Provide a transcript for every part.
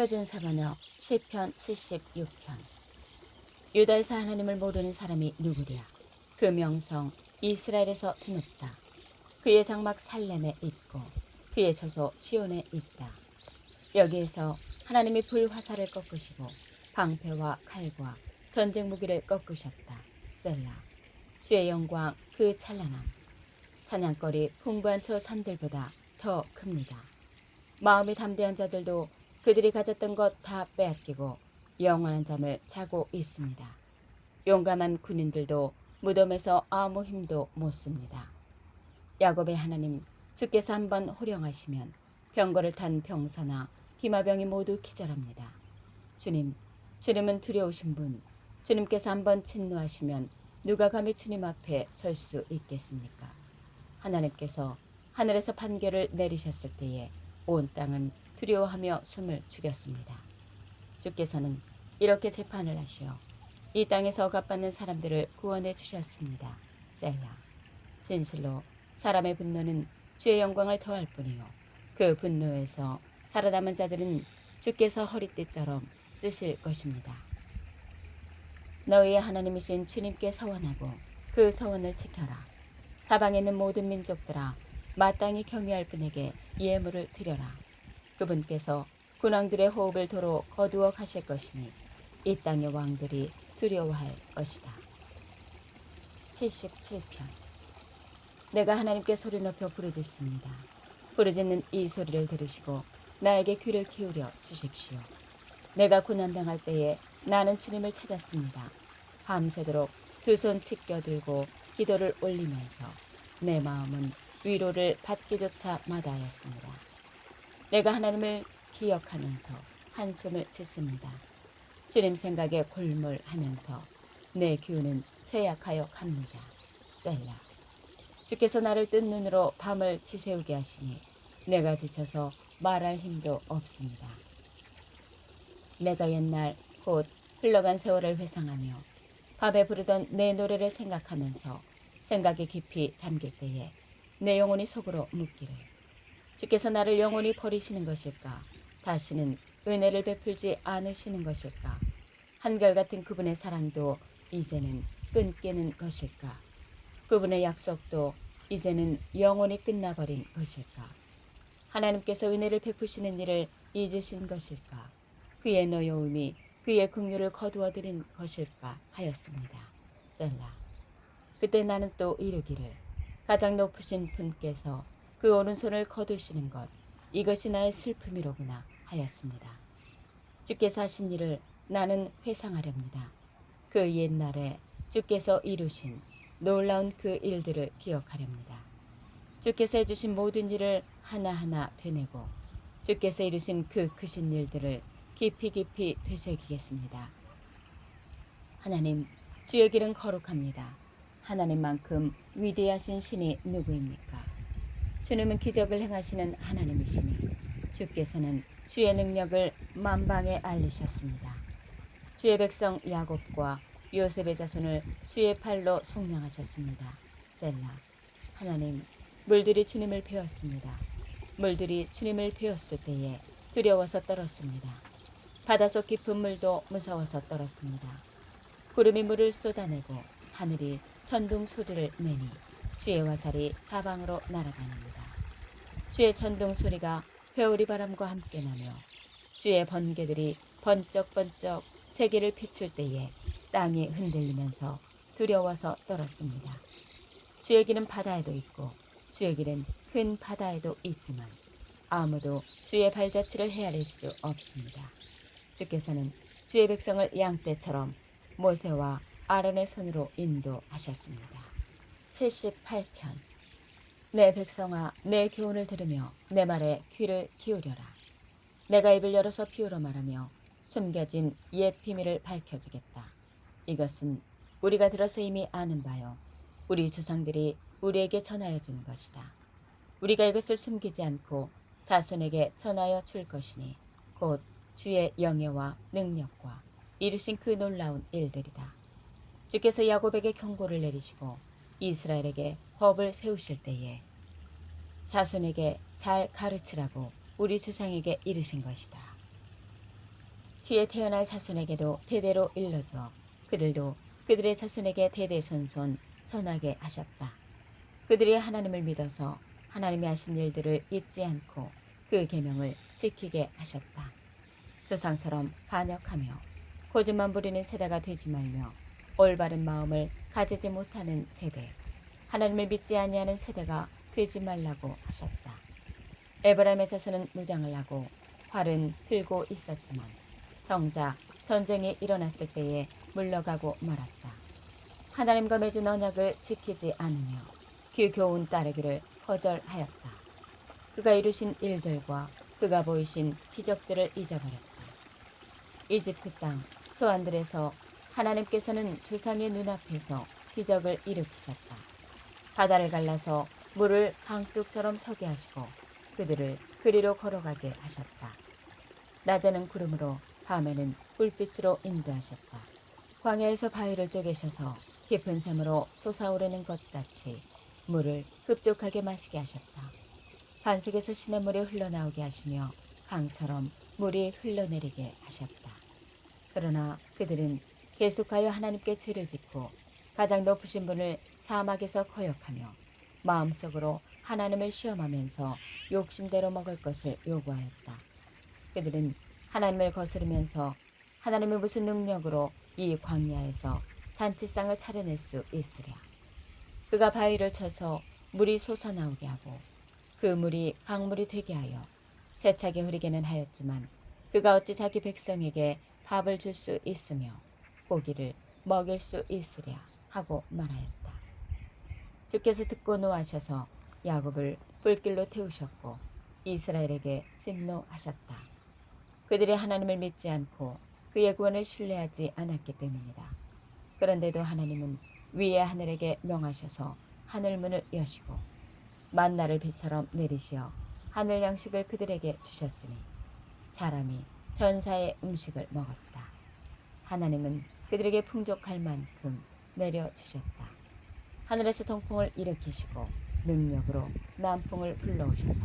표준 사번역 시편 76편. 유다에서 하나님을 모르는 사람이 누구랴? 그 명성 이스라엘에서 드높다. 그의 장막 살렘에 있고 그의 처소 시온에 있다. 여기에서 하나님이 불화살을 꺾으시고 방패와 칼과 전쟁 무기를 꺾으셨다. 셀라. 주의 영광 그 찬란함. 사냥거리 풍부한 저 산들보다 더 큽니다. 마음이 담대한 자들도 그들이 가졌던 것 다 빼앗기고 영원한 잠을 자고 있습니다. 용감한 군인들도 무덤에서 아무 힘도 못 씁니다. 야곱의 하나님 주께서 한번 호령하시면 병거를 탄 병사나 기마병이 모두 기절합니다. 주님, 주님은 두려우신 분, 주님께서 한번 진노하시면 누가 감히 주님 앞에 설 수 있겠습니까? 하나님께서 하늘에서 판결을 내리셨을 때에 온 땅은 두려워하며 숨을 죽였습니다. 주께서는 이렇게 재판을 하시어 이 땅에서 억압받는 사람들을 구원해 주셨습니다. 셀라. 진실로 사람의 분노는 주의 영광을 더할 뿐이요. 그 분노에서 살아남은 자들은 주께서 허리띠처럼 쓰실 것입니다. 너희의 하나님이신 주님께 서원하고 그 서원을 지켜라. 사방에 있는 모든 민족들아 마땅히 경외할 분에게 예물을 드려라. 그분께서 군왕들의 호흡을 도로 거두어 가실 것이니 이 땅의 왕들이 두려워할 것이다. 77편 내가 하나님께 소리 높여 부르짖습니다. 부르짖는 이 소리를 들으시고 나에게 귀를 기울여 주십시오. 내가 고난당할 때에 나는 주님을 찾았습니다. 밤새도록 두 손 치껴들고 기도를 올리면서 내 마음은 위로를 받기조차 마다하였습니다. 내가 하나님을 기억하면서 한숨을 짓습니다. 주님 생각에 골몰하면서 내 기운은 쇠약하여 갑니다. 셀라. 주께서 나를 뜬 눈으로 밤을 지새우게 하시니 내가 지쳐서 말할 힘도 없습니다. 내가 옛날 곧 흘러간 세월을 회상하며 밤에 부르던 내 노래를 생각하면서 생각에 깊이 잠길 때에 내 영혼이 속으로 묻기를 주께서 나를 영원히 버리시는 것일까? 다시는 은혜를 베풀지 않으시는 것일까? 한결같은 그분의 사랑도 이제는 끊기는 것일까? 그분의 약속도 이제는 영원히 끝나버린 것일까? 하나님께서 은혜를 베푸시는 일을 잊으신 것일까? 그의 노여움이 그의 긍휼을 거두어들인 것일까 하였습니다. 셀라. 그때 나는 또 이르기를 가장 높으신 분께서 그 오른손을 거두시는 것 이것이 나의 슬픔이로구나 하였습니다. 주께서 하신 일을 나는 회상하렵니다. 그 옛날에 주께서 이루신 놀라운 그 일들을 기억하렵니다. 주께서 해주신 모든 일을 하나하나 되뇌고 주께서 이루신 그 크신 일들을 깊이 깊이 되새기겠습니다. 하나님, 주의 길은 거룩합니다. 하나님만큼 위대하신 신이 누구입니까? 주님은 기적을 행하시는 하나님이시니 주께서는 주의 능력을 만방에 알리셨습니다. 주의 백성 야곱과 요셉의 자손을 주의 팔로 속량하셨습니다. 셀라. 하나님, 물들이 주님을 배웠습니다. 물들이 주님을 배웠을 때에 두려워서 떨었습니다. 바닷속 깊은 물도 무서워서 떨었습니다. 구름이 물을 쏟아내고 하늘이 천둥 소리를 내니 주의 화살이 사방으로 날아다닙니다. 주의 천둥 소리가 회오리 바람과 함께 나며 주의 번개들이 번쩍번쩍 세계를 비출 때에 땅이 흔들리면서 두려워서 떨었습니다. 주의 길은 바다에도 있고 주의 길은 큰 바다에도 있지만 아무도 주의 발자취를 헤아릴 수 없습니다. 주께서는 주의 백성을 양떼처럼 모세와 아론의 손으로 인도하셨습니다. 78편 내 백성아 내 교훈을 들으며 내 말에 귀를 기울여라. 내가 입을 열어서 비우러 말하며 숨겨진 옛 비밀을 밝혀주겠다. 이것은 우리가 들어서 이미 아는 바요. 우리 조상들이 우리에게 전하여 준 것이다. 우리가 이것을 숨기지 않고 자손에게 전하여 줄 것이니 곧 주의 영예와 능력과 이루신 그 놀라운 일들이다. 주께서 야곱에게 경고를 내리시고 이스라엘에게 법을 세우실 때에 자손에게 잘 가르치라고 우리 조상에게 이르신 것이다. 뒤에 태어날 자손에게도 대대로 일러줘 그들도 그들의 자손에게 대대손손 선하게 하셨다. 그들이 하나님을 믿어서 하나님이 하신 일들을 잊지 않고 그 계명을 지키게 하셨다. 조상처럼 반역하며 고집만 부리는 세대가 되지 말며 올바른 마음을 가지지 못하는 세대, 하나님을 믿지 아니하는 세대가 되지 말라고 하셨다. 에브라임의 자손은 무장을 하고 활은 들고 있었지만 정작 전쟁이 일어났을 때에 물러가고 말았다. 하나님과 맺은 언약을 지키지 않으며 그 교훈 따르기를 거절하였다. 그가 이루신 일들과 그가 보이신 기적들을 잊어버렸다. 이집트 땅 소안들에서 하나님께서는 조상의 눈앞에서 기적을 일으키셨다. 바다를 갈라서 물을 강둑처럼 서게 하시고 그들을 그리로 걸어가게 하셨다. 낮에는 구름으로 밤에는 불빛으로 인도하셨다. 광야에서 바위를 쪼개셔서 깊은 샘으로 솟아오르는 것 같이 물을 흡족하게 마시게 하셨다. 반석에서 시냇물이 흘러나오게 하시며 강처럼 물이 흘러내리게 하셨다. 그러나 그들은 계속하여 하나님께 죄를 짓고 가장 높으신 분을 사막에서 거역하며 마음속으로 하나님을 시험하면서 욕심대로 먹을 것을 요구하였다. 그들은 하나님을 거스르면서 하나님의 무슨 능력으로 이 광야에서 잔치상을 차려낼 수 있으랴. 그가 바위를 쳐서 물이 솟아나오게 하고 그 물이 강물이 되게 하여 세차게 흐리게는 하였지만 그가 어찌 자기 백성에게 밥을 줄 수 있으며 고기를 먹일 수 있으랴 하고 말하였다. 주께서 듣고 노하셔서 야곱을 불길로 태우셨고 이스라엘에게 진노하셨다. 그들이 하나님을 믿지 않고 그의 구원을 신뢰하지 않았기 때문이다. 그런데도 하나님은 위의 하늘에게 명하셔서 하늘 문을 여시고 만나를 비처럼 내리시어 하늘 양식을 그들에게 주셨으니 사람이 전사의 음식을 먹었다. 하나님은 그들에게 풍족할 만큼 내려 주셨다. 하늘에서 동풍을 일으키시고 능력으로 남풍을 불러오셔서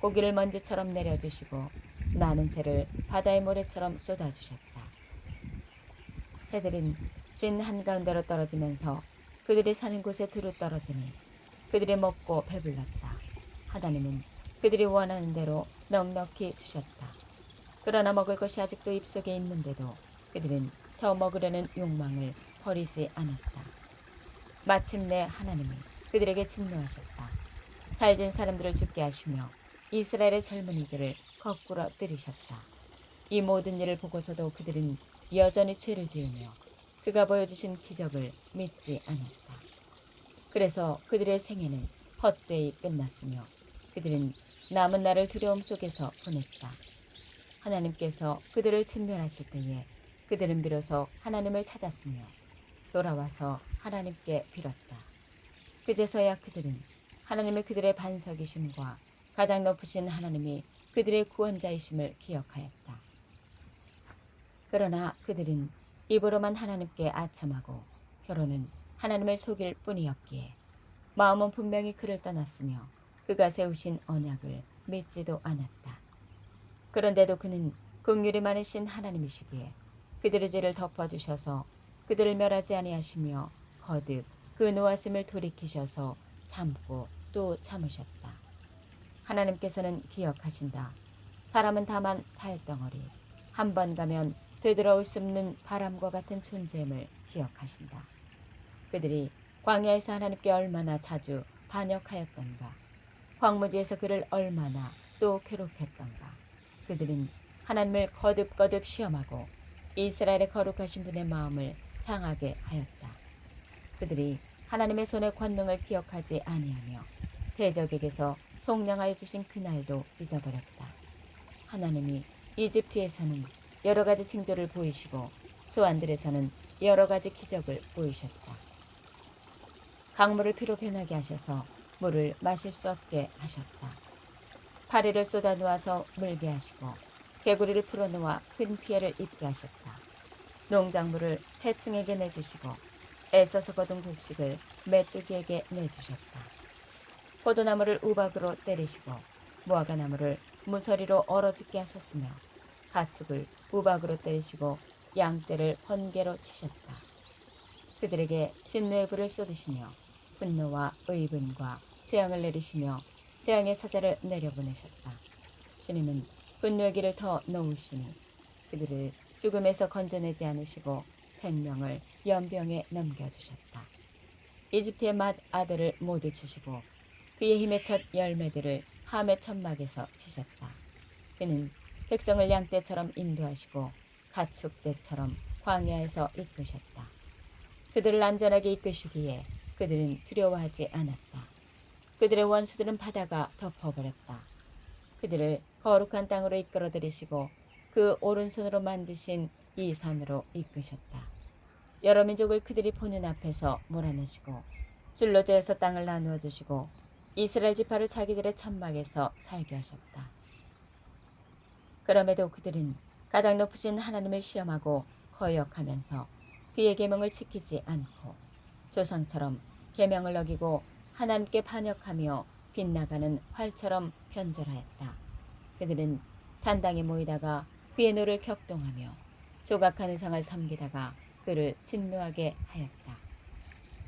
고기를 먼지처럼 내려주시고 나는 새를 바다의 모래처럼 쏟아주셨다. 새들은 진 한가운데로 떨어지면서 그들이 사는 곳에 두루 떨어지니 그들이 먹고 배불렀다. 하나님은 그들이 원하는 대로 넉넉히 주셨다. 그러나 먹을 것이 아직도 입속에 있는데도 그들은 더 먹으려는 욕망을 버리지 않았다. 마침내 하나님이 그들에게 진노하셨다. 살진 사람들을 죽게 하시며 이스라엘의 젊은이들을 거꾸로 때리셨다. 이 모든 일을 보고서도 그들은 여전히 죄를 지으며 그가 보여주신 기적을 믿지 않았다. 그래서 그들의 생애는 헛되이 끝났으며 그들은 남은 날을 두려움 속에서 보냈다. 하나님께서 그들을 진멸하실 때에 그들은 비로소 하나님을 찾았으며 돌아와서 하나님께 빌었다. 그제서야 그들은 하나님의 그들의 반석이심과 가장 높으신 하나님이 그들의 구원자이심을 기억하였다. 그러나 그들은 입으로만 하나님께 아첨하고 혀로는 하나님을 속일 뿐이었기에 마음은 분명히 그를 떠났으며 그가 세우신 언약을 믿지도 않았다. 그런데도 그는 긍휼이 많으신 하나님이시기에 그들의 죄를 덮어주셔서 그들을 멸하지 아니하시며 거듭 그 노하심을 돌이키셔서 참고 또 참으셨다. 하나님께서는 기억하신다. 사람은 다만 살덩어리 한 번 가면 되돌아올 수 없는 바람과 같은 존재임을 기억하신다. 그들이 광야에서 하나님께 얼마나 자주 반역하였던가 황무지에서 그를 얼마나 또 괴롭혔던가 그들은 하나님을 거듭거듭 시험하고 이스라엘의 거룩하신 분의 마음을 상하게 하였다. 그들이 하나님의 손의 권능을 기억하지 아니하며 대적에게서 속량하여 주신 그날도 잊어버렸다. 하나님이 이집트에서는 여러 가지 징조를 보이시고 소안들에서는 여러 가지 기적을 보이셨다. 강물을 피로 변하게 하셔서 물을 마실 수 없게 하셨다. 파리를 쏟아 놓아서 물게 하시고 개구리를 풀어놓아 큰 피해를 입게 하셨다. 농작물을 해충에게 내주시고 애써서 거둔 곡식을 메뚜기에게 내주셨다. 포도나무를 우박으로 때리시고 무화과나무를 무서리로 얼어 죽게 하셨으며 가축을 우박으로 때리시고 양떼를 번개로 치셨다. 그들에게 진노의 불을 쏟으시며 분노와 의분과 재앙을 내리시며 재앙의 사자를 내려보내셨다. 주님은 길을 더 놓으시니 그들을 죽음에서 건져내지 않으시고 생명을 연병에 넘겨주셨다. 이집트의 맏 아들을 모두 치시고 그의 힘의 첫 열매들을 함의 천막에서 치셨다. 그는 백성을 양떼처럼 인도하시고 가축떼처럼 광야에서 이끄셨다. 그들을 안전하게 이끄시기에 그들은 두려워하지 않았다. 그들의 원수들은 바다가 덮어버렸다. 그들을 거룩한 땅으로 이끌어 들이시고 그 오른손으로 만드신 이 산으로 이끄셨다. 여러 민족을 그들이 보는 앞에서 몰아내시고 줄로 재어서 땅을 나누어 주시고 이스라엘 지파를 자기들의 천막에서 살게 하셨다. 그럼에도 그들은 가장 높으신 하나님을 시험하고 거역하면서 그의 계명을 지키지 않고 조상처럼 계명을 어기고 하나님께 반역하며 빗나가는 활처럼 변절하였다. 그들은 산당에 모이다가 그의 노를 격동하며 조각하는 상을 섬기다가 그를 진노하게 하였다.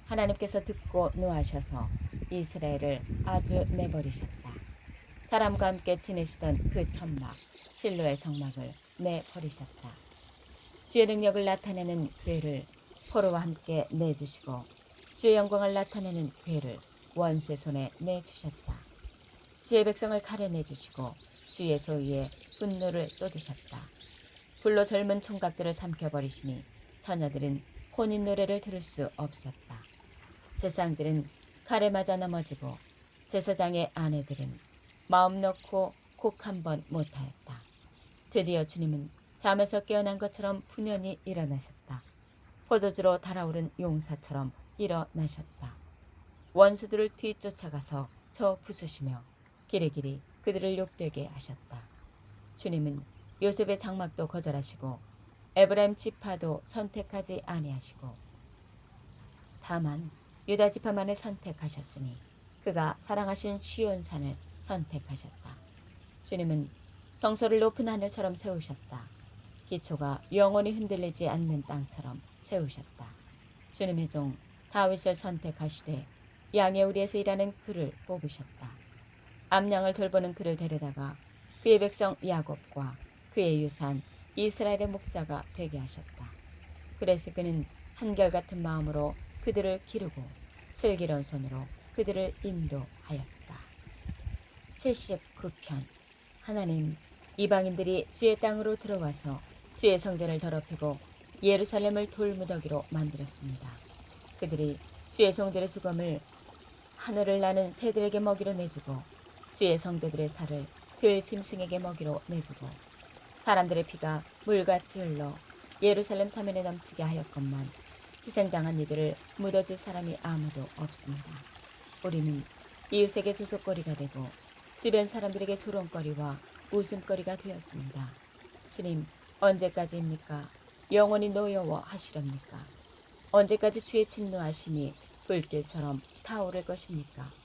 하나님께서 듣고 노하셔서 이스라엘을 아주 내버리셨다. 사람과 함께 지내시던 그 천막 실로의 성막을 내버리셨다. 주의 능력을 나타내는 괴를 포로와 함께 내주시고 주의 영광을 나타내는 괴를 원수의 손에 내주셨다. 주의 백성을 칼에 내주시고 주의 소위에 분노를 쏟으셨다. 불로 젊은 총각들을 삼켜버리시니 처녀들은 혼인 노래를 들을 수 없었다. 제상들은 칼에 맞아 넘어지고 제사장의 아내들은 마음 놓고 곡 한 번 못하였다. 드디어 주님은 잠에서 깨어난 것처럼 분연히 일어나셨다. 포도주로 달아오른 용사처럼 일어나셨다. 원수들을 뒤쫓아가서 저 부수시며 길이길이 그들을 욕되게 하셨다. 주님은 요셉의 장막도 거절하시고 에브라임 지파도 선택하지 아니하시고 다만 유다 지파만을 선택하셨으니 그가 사랑하신 시온 산을 선택하셨다. 주님은 성소를 높은 하늘처럼 세우셨다. 기초가 영원히 흔들리지 않는 땅처럼 세우셨다. 주님의 종 다윗을 선택하시되 양의 우리에서 일하는 그를 뽑으셨다. 암양을 돌보는 그를 데려다가 그의 백성 야곱과 그의 유산 이스라엘의 목자가 되게 하셨다. 그래서 그는 한결같은 마음으로 그들을 기르고 슬기로운 손으로 그들을 인도하였다. 79편 하나님 이방인들이 주의 땅으로 들어와서 주의 성전을 더럽히고 예루살렘을 돌무더기로 만들었습니다. 그들이 주의 성들의 죽음을 하늘을 나는 새들에게 먹이로 내주고 주의 성도들의 살을 들 짐승에게 먹이로 내주고 사람들의 피가 물같이 흘러 예루살렘 사면에 넘치게 하였건만 희생당한 이들을 묻어줄 사람이 아무도 없습니다. 우리는 이웃에게 소속거리가 되고 주변 사람들에게 조롱거리와 웃음거리가 되었습니다. 주님, 언제까지입니까? 영원히 노여워 하시렵니까? 언제까지 주의 진노하심이 불길처럼 타오를 것입니까?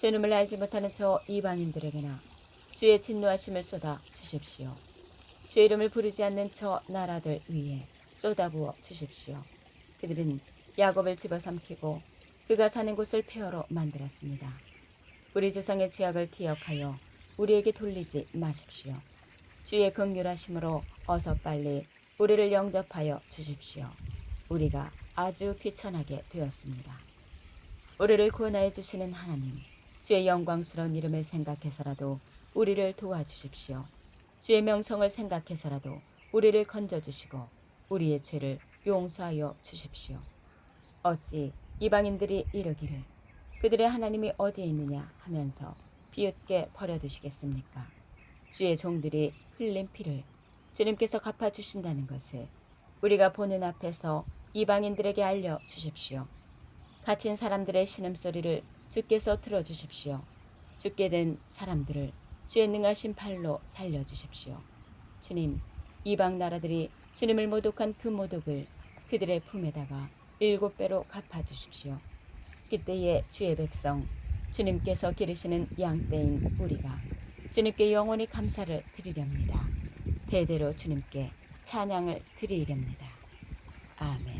죄놈을 알지 못하는 저 이방인들에게나 주의 진노하심을 쏟아 주십시오. 주의 이름을 부르지 않는 저 나라들 위에 쏟아부어 주십시오. 그들은 야곱을 집어삼키고 그가 사는 곳을 폐허로 만들었습니다. 우리 조상의 죄악을 기억하여 우리에게 돌리지 마십시오. 주의 긍휼하심으로 어서 빨리 우리를 영접하여 주십시오. 우리가 아주 비천하게 되었습니다. 우리를 구원하여 주시는 하나님, 주의 영광스러운 이름을 생각해서라도 우리를 도와주십시오. 주의 명성을 생각해서라도 우리를 건져주시고 우리의 죄를 용서하여 주십시오. 어찌 이방인들이 이르기를 그들의 하나님이 어디에 있느냐 하면서 비웃게 버려두시겠습니까? 주의 종들이 흘린 피를 주님께서 갚아주신다는 것을 우리가 보는 앞에서 이방인들에게 알려 주십시오. 갇힌 사람들의 신음소리를 주께서 들어주십시오. 죽게 된 사람들을 주의 능하신 팔로 살려주십시오. 주님, 이방 나라들이 주님을 모독한 그 모독을 그들의 품에다가 일곱 배로 갚아주십시오. 그때에 주의 백성, 주님께서 기르시는 양떼인 우리가 주님께 영원히 감사를 드리렵니다. 대대로 주님께 찬양을 드리렵니다. 아멘.